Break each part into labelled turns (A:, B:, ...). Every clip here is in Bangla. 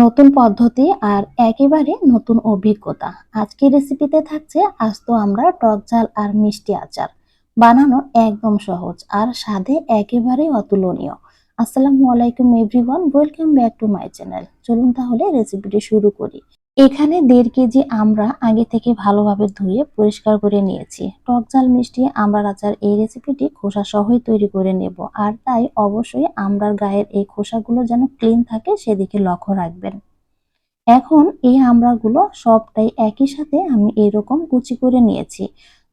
A: নতুন পদ্ধতি আর একেবারে নতুন অভিজ্ঞতা। আজকের রেসিপিতে থাকছে আস্ত আমরা টক ঝাল আর মিষ্টি আচার। বানানো একদম সহজ আর স্বাদে একেবারে অতুলনীয়। আসসালামু আলাইকুম everyone welcome back to my channel চলুন তাহলে রেসিপিটি শুরু করি। এখানে দেড় কেজি আমরা আগে থেকে ভালোভাবে ধুয়ে পরিষ্কার করে নিয়েছি। টক ঝাল মিষ্টি আমড়ার আচার এই রেসিপিটি খোসা সহই তৈরি করে নেব। আর তাই অবশ্যই আমড়ার গায়ের এই খোসাগুলো যেন ক্লিন থাকে সেদিকে লক্ষ্য রাখবেন। এখন এই আমড়াগুলো সবটাই একই সাথে আমি এরকম কুচি করে নিয়েছি।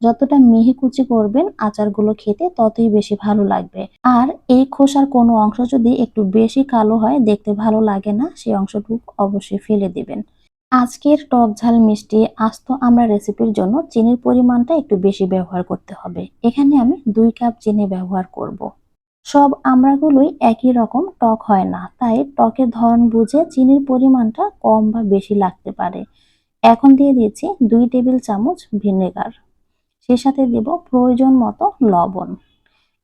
A: যতটা মিহি কুচি করবেন আচারগুলো খেতে ততই বেশি ভালো লাগবে। আর এই খোসার কোনো অংশ যদি একটু বেশি কালো হয়, দেখতে ভালো লাগে না সেই অংশটুকু অবশ্যই ফেলে দিবেন। আজকের টক ঝাল মিষ্টি আস্ত আমরা রেসিপির জন্য চিনির পরিমাণটা একটু বেশি ব্যবহার করতে হবে। এখানে আমি দুই কাপ চিনি ব্যবহার করব। সব আমড়াগুলোই একই রকম টক হয় না, তাই টকের ধরন বুঝে চিনির পরিমাণটা কম বা বেশি লাগতে পারে। এখন দিয়ে দিয়েছি দুই টেবিল চামচ ভিনেগার। সে সাথে দেব প্রয়োজন মতো লবণ।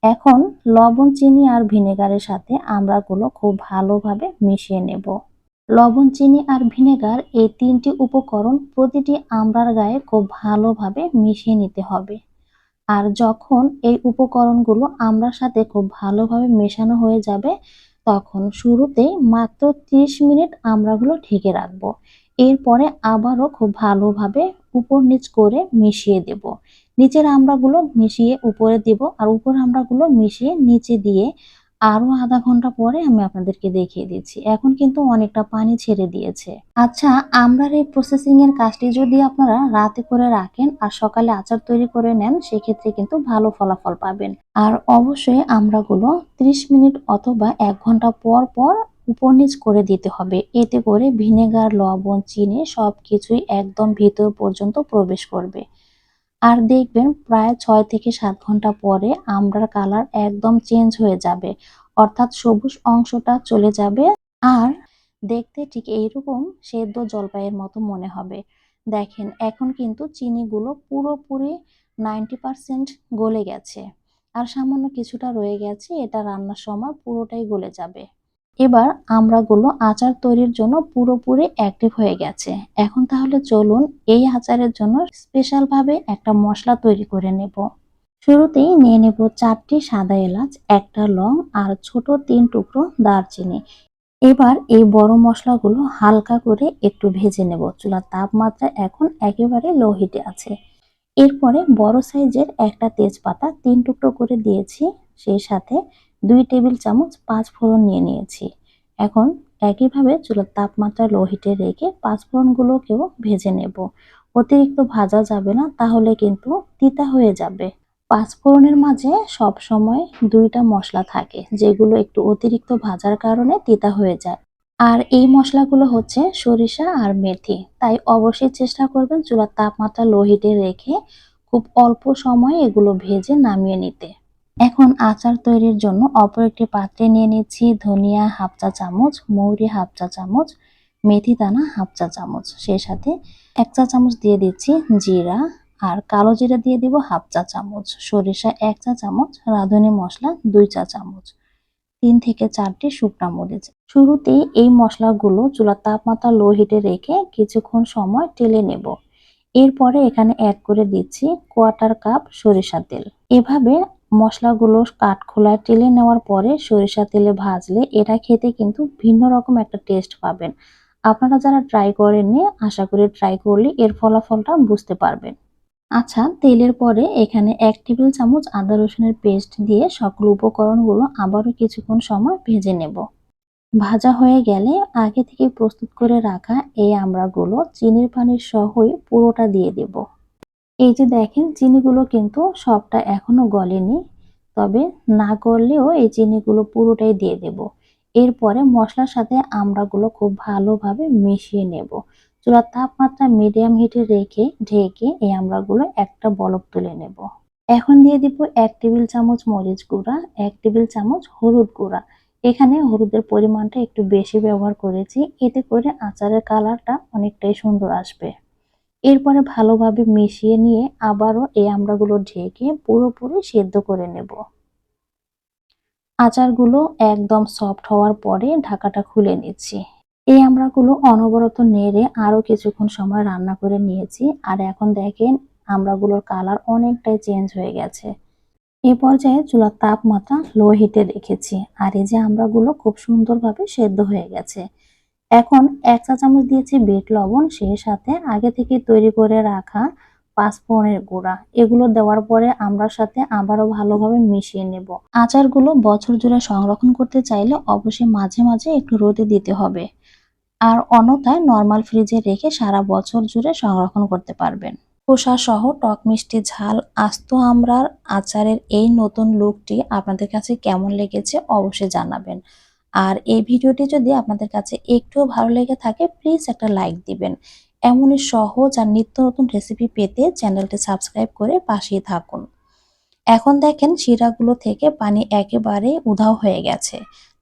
A: এখন লবণ, চিনি আর ভিনেগারের সাথে আমড়াগুলো খুব ভালোভাবে মিশিয়ে নেব। লবণ, চিনি আর ভিনেগার এই তিনটি উপকরণ প্রতিটি আমড়ার গায়ে খুব ভালোভাবে মিশিয়ে নিতে হবে। আর যখন এই উপকরণগুলো আমড়ার সাথে খুব ভালোভাবে মেশানো হয়ে যাবে, তখন শুরুতেই মাত্র 30 মিনিট আমড়াগুলো ঢেকে রাখব। এরপরে আবারও খুব ভালোভাবে উপর নিচ করে মিশিয়ে দেব। নিচের আমড়াগুলো মিশিয়ে উপরে দিব আর উপর আমড়াগুলো মিশিয়ে নিচে দিয়ে আরও আধা ঘণ্টা পরে আমি আপনাদেরকে দেখিয়ে দিচ্ছি। এখন কিন্তু অনেকটা পানি ছেড়ে দিয়েছে। আচ্ছা আমরার এই প্রসেসিং এর কাজটি যদি আপনারা রাতে করে রাখেন আর সকালে আচার তৈরি করে নেন, সেক্ষেত্রে কিন্তু ভালো ফলাফল পাবেন। আর অবশ্যই আমরাগুলো 30 মিনিট অথবা এক ঘণ্টা পর পর উপর নিচ করে দিতে হবে। এতে করে ভিনেগার, লবণ, চিনি সব কিছুই একদম ভিতর পর্যন্ত প্রবেশ করবে। আর দেখবেন প্রায় ছয় থেকে সাত ঘণ্টা পরে আমরার কালার একদম চেঞ্জ হয়ে যাবে। অর্থাৎ সবুজ অংশটা চলে যাবে আর দেখতে ঠিক এইরকম সেদ্ধ জলপাইয়ের মতো মনে হবে। দেখেন, এখন কিন্তু চিনিগুলো পুরোপুরি নাইনটি পারসেন্ট গলে গেছে আর সামান্য কিছুটা রয়ে গেছে, এটা রান্নার সময় পুরোটাই গলে যাবে। এবার আমড়াগুলো আচার তৈরির জন্য পুরোপুরি অ্যাক্টিভ হয়ে গেছে। এখন তাহলে চলুন এই আচারের জন্য স্পেশালভাবে একটা মশলা তৈরি করে নেব। শুরুতেই নিয়ে নেব চারটি সাদা এলাচ, একটা লং আর ছোট তিন টুকরো দারচিনি। এবার এই বড় মশলাগুলো হালকা করে একটু ভেজে নেব। চুলার তাপমাত্রা এখন একেবারে লো হিটে আছে। এরপরে বড় সাইজের একটা তেজপাতা তিন টুকরো করে দিয়েছি। সেই সাথে দুই টেবিল চামচ পাঁচ ফোড়ন নিয়ে নিয়েছি। এখন একইভাবে চুলার তাপমাত্রা লো হিটে রেখে পাঁচ ফোড়নগুলোকেও ভেজে নেব। অতিরিক্ত ভাজা যাবে না, তাহলে কিন্তু তিতা হয়ে যাবে। পাঁচফোড়নের মাঝে সব সময় দুইটা মশলা থাকে, যেগুলো একটু অতিরিক্ত ভাজার কারণে তিতা হয়ে যায়। আর এই মশলাগুলো হচ্ছে সরিষা আর মেথি। তাই অবশ্যই চেষ্টা করবেন চুলার তাপমাত্রা লো হিটে রেখে খুব অল্প সময়ে এগুলো ভেজে নামিয়ে নিতে। এখন আচার তৈরির জন্য অপর একটি পাত্রে নিয়ে নিচ্ছি ধনিয়া হাফ চা চামচ, মৌরি হাফ চা চামচ, মেথি দানা হাফ চা চামচ। সেই সাথে এক চা চামচ দিয়ে দিচ্ছি জিরা আর কালো জিরা দিয়ে দিব হাফ চা চামচ, সরিষা এক চা চামচ, রাঁধুনি মশলা দুই চা চামচ, তিন থেকে চারটি শুকনা মরিচ। শুরুতেই এই মশলাগুলো চুলার তাপমাত্রা লো হিটে রেখে কিছুক্ষণ সময় টেলে নেব। এরপরে এখানে অ্যাড করে দিচ্ছি কোয়ার্টার কাপ সরিষা তেল। এভাবে মশলাগুলো কাঠ খোলায় টেলে নেওয়ার পরে সরিষা তেলে ভাজলে এটা খেতে কিন্তু ভিন্ন রকম একটা টেস্ট পাবেন। আপনারা যারা ট্রাই করেননি, আশা করি ট্রাই করলে এর ফলাফলটা বুঝতে পারবেন। আচ্ছা তেলের পরে এখানে এক টেবিল চামচ আদা রসুনের পেস্ট দিয়ে সকল উপকরণগুলো আবারও কিছুক্ষণ সময় ভেজে নেব। ভাজা হয়ে গেলে আগে থেকে প্রস্তুত করে রাখা এই আমড়াগুলো চিনির পানির সহই পুরোটা দিয়ে দেব। এই যে দেখেন, চিনিগুলো কিন্তু সবটা এখনও গলেনি, তবে না করলেও এই চিনিগুলো পুরোটাই দিয়ে দেব। এরপরে মশলার সাথে আমড়াগুলো খুব ভালোভাবে মিশিয়ে নেব। চুলার তাপমাত্রা মিডিয়াম হিটে রেখে ঢেকে এই আমড়াগুলো একটা বলক তুলে নেব। এখন দিয়ে দিব এক টেবিল চামচ মরিচ গুঁড়া, এক টেবিল চামচ হলুদ গুঁড়া। এখানে হলুদের পরিমাণটা একটু বেশি ব্যবহার করেছি, এতে করে আচারের কালারটা অনেকটাই সুন্দর আসবে। এরপরে ভালোভাবে মিশিয়ে নিয়ে আবারও এই আমড়াগুলো ঢেকে পুরোপুরি সেদ্ধ করে নেব। আচারগুলো একদম সফট হওয়ার পরে ঢাকাটা খুলে নিচ্ছি। এই আমড়াগুলো অনবরত নেড়ে আরও কিছুক্ষণ সময় রান্না করে নিয়েছি। আর এখন দেখেন আমড়াগুলোর কালার অনেকটাই চেঞ্জ হয়ে গেছে। এ পর্যায়ে চুলার তাপমাত্রা লো হিটে রেখেছি। আর এই যে আমড়াগুলো খুব সুন্দরভাবে সেদ্ধ হয়ে গেছে। এখন এক চা চামচ দিয়েছি বেট লবণ, সেই সাথে আগে থেকে তৈরি করে রাখা পাঁচফোড়নের গুঁড়া। এগুলো দেওয়ার পরে আমরার সাথে আবারও ভালোভাবে মিশিয়ে নেব। আচারগুলো বছর জুড়ে সংরক্ষণ করতে চাইলে অবশ্যই মাঝে মাঝে একটু রোদে দিতে হবে। আর অন্যথায় নর্মাল ফ্রিজে রেখে সারা বছর জুড়ে সংরক্ষণ করতে পারবেন। খোসা সহ টক মিষ্টি ঝাল আস্ত আমরার আচারের এই নতুন লুকটি আপনাদের কাছে কেমন লেগেছে অবশ্যই জানাবেন। আর এই ভিডিওটি যদি আপনাদের কাছে একটুও ভালো লেগে থাকে প্লিজ একটা লাইক দিবেন। এমনই সহজ আর নিত্য নতুন রেসিপি পেতে চ্যানেলটি সাবস্ক্রাইব করে পাশেই থাকুন। এখন দেখেন শিরাগুলো থেকে পানি একেবারে উধাও হয়ে গেছে।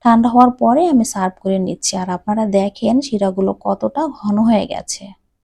A: ঠান্ডা হওয়ার পরে আমি সার্ভ করে নিচ্ছি। আর আপনারা দেখেন শিরাগুলো কতটা ঘন হয়ে গেছে।